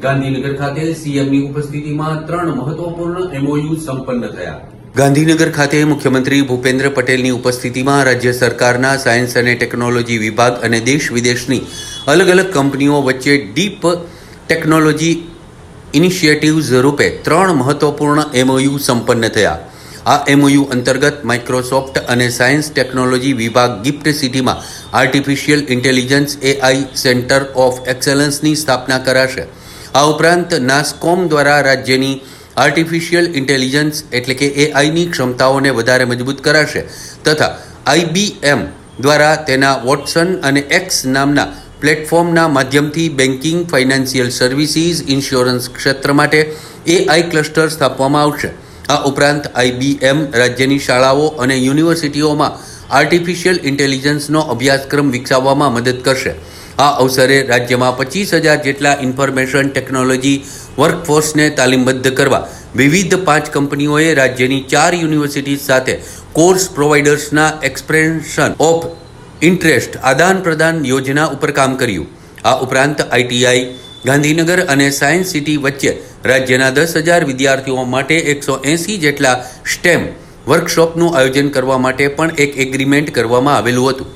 ગાંધીનગર ખાતે સીએમની ઉપસ્થિતિમાં ત્રણ મહત્વપૂર્ણ એમઓયુ સંપન્ન થયા. ગાંધીનગર ખાતે મુખ્યમંત્રી ભૂપેન્દ્ર પટેલની ઉપસ્થિતિમાં રાજ્ય સરકારના સાયન્સ અને ટેકનોલોજી વિભાગ અને દેશ વિદેશની અલગ અલગ કંપનીઓ વચ્ચે ડીપ ટેકનોલોજી ઇનિશિયેટિવ્સ રૂપે ત્રણ મહત્વપૂર્ણ એમઓયુ સંપન્ન થયા. આ એમઓયુ અંતર્ગત માઇક્રોસોફ્ટ અને સાયન્સ ટેકનોલોજી વિભાગ ગિફ્ટ સિટીમાં artificial intelligence AI centre of એક્સેલન્સની સ્થાપના કરાશે. આ ઉપરાંત નાસ્કોમ દ્વારા રાજ્યની આર્ટિફિશિયલ ઇન્ટેલિજન્સ એટલે કે એઆઈની ક્ષમતાઓને વધારે મજબૂત કરાશે તથા આઈબીએમ દ્વારા તેના વોટસન અને એક્સ નામના પ્લેટફોર્મના માધ્યમથી બેન્કિંગ ફાઇનાન્શિયલ સર્વિસીસ ઇન્સ્યોરન્સ ક્ષેત્ર માટે એઆઈ ક્લસ્ટર સ્થાપવામાં આવશે. આ ઉપરાંત આઈબીએમ રાજ્યની શાળાઓ અને યુનિવર્સિટીઓમાં આર્ટિફિશિયલ ઇન્ટેલિજન્સનો અભ્યાસક્રમ વિકસાવવામાં મદદ કરશે. આ અવસરે રાજ્યમાં પચીસ હજાર જેટલા ઇન્ફોર્મેશન ટેકનોલોજી વર્કફોર્સને તાલીમબદ્ધ કરવા વિવિધ પાંચ કંપનીઓએ રાજ્યની ચાર યુનિવર્સિટી સાથે કોર્સ પ્રોવાઇડર્સના એક્સપ્રેન્શન ઓફ ઇન્ટરેસ્ટ આદાન પ્રદાન યોજના ઉપર કામ કર્યું. આ ઉપરાંત આઈટીઆઈ, ગાંધીનગર અને સાયન્સ સિટી વચ્ચે રાજ્યના દસ હજાર વિદ્યાર્થીઓ માટે એકસો એંસી જેટલા સ્ટેમ વર્કશોપનું આયોજન કરવા માટે પણ એક એગ્રીમેન્ટ કરવામાં આવેલું હતું.